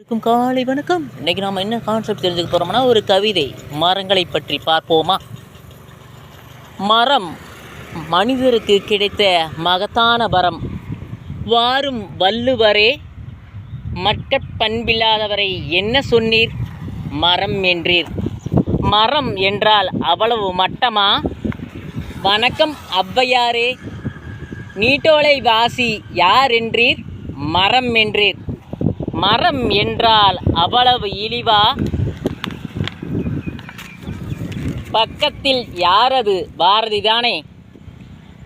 இருக்கும். காலை வணக்கம். இன்னைக்கு நாம என்ன கான்செப்ட் தெரிஞ்சுக்க போறோம்னா ஒரு கவிதை. மரங்களை பற்றி பார்ப்போமா? மரம் மனிதருக்கு கிடைத்த மகத்தான வரம். வாரும் வள்ளுவரே மற்ற பண்பில்லாதவரை என்ன சொன்னீர்? மரம் என்றீர். மரம் என்றால் அவ்வளவு மட்டமா? வணக்கம் ஔவையாரே. நீட்டோலை வாசி யார் என்றீர்? மரம் என்றீர். மரம் என்றால் அவ்வளவு இழிவா? பக்கத்தில் யாரது பாரதிதானே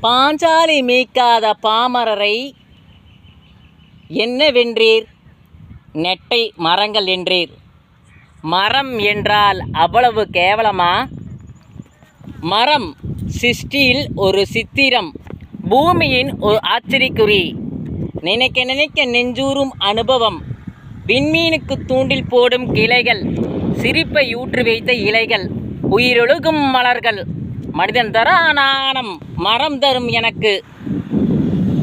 பாஞ்சாலி மீக்காத பாமரரை என்னவென்றீர்? நெட்டை மரங்கள் என்றீர். மரம் என்றால் அவ்வளவு கேவலமா? மரம் சிருஷ்டியில் ஒரு சித்திரம் பூமியின் ஒரு ஆச்சரியக்குறி. நினைக்க நினைக்க நெஞ்சூறும் அனுபவம். விண்மீனுக்கு தூண்டில் போடும் கிளைகள் சிரிப்பை ஊற்றி வைத்த இலைகள் உயிரொழுகும் மலர்கள். மனிதன் தர நாணம் மரம் தரும் எனக்கு.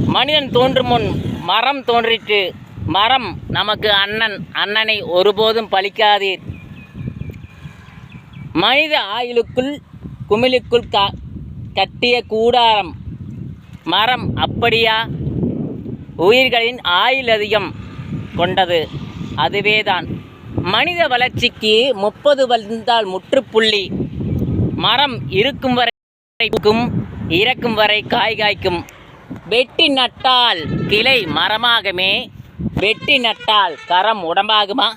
மனிதன் தோன்றும் முன் மரம் தோன்றிற்று. மரம் நமக்கு அண்ணன் அண்ணனை ஒருபோதும் பழிக்காதீர் மனித ஆயுளுக்குள் குமிழுக்குள் கா கட்டிய கூடாரம். மரம் அப்படியா? உயிர்களின் ஆயுள் அதிகம் கொண்டது. அதுவேதான். மனித வளர்ச்சிக்கு முப்பது வந்தால் முற்றுப்புள்ளி. மரம் இருக்கும் வரைக்கும் இறக்கும் வரை காய் காய்க்கும். வெட்டி நட்டால் கிளை மரமாகுமே. வெட்டி நட்டால் கரம் உடம்பாகுமா?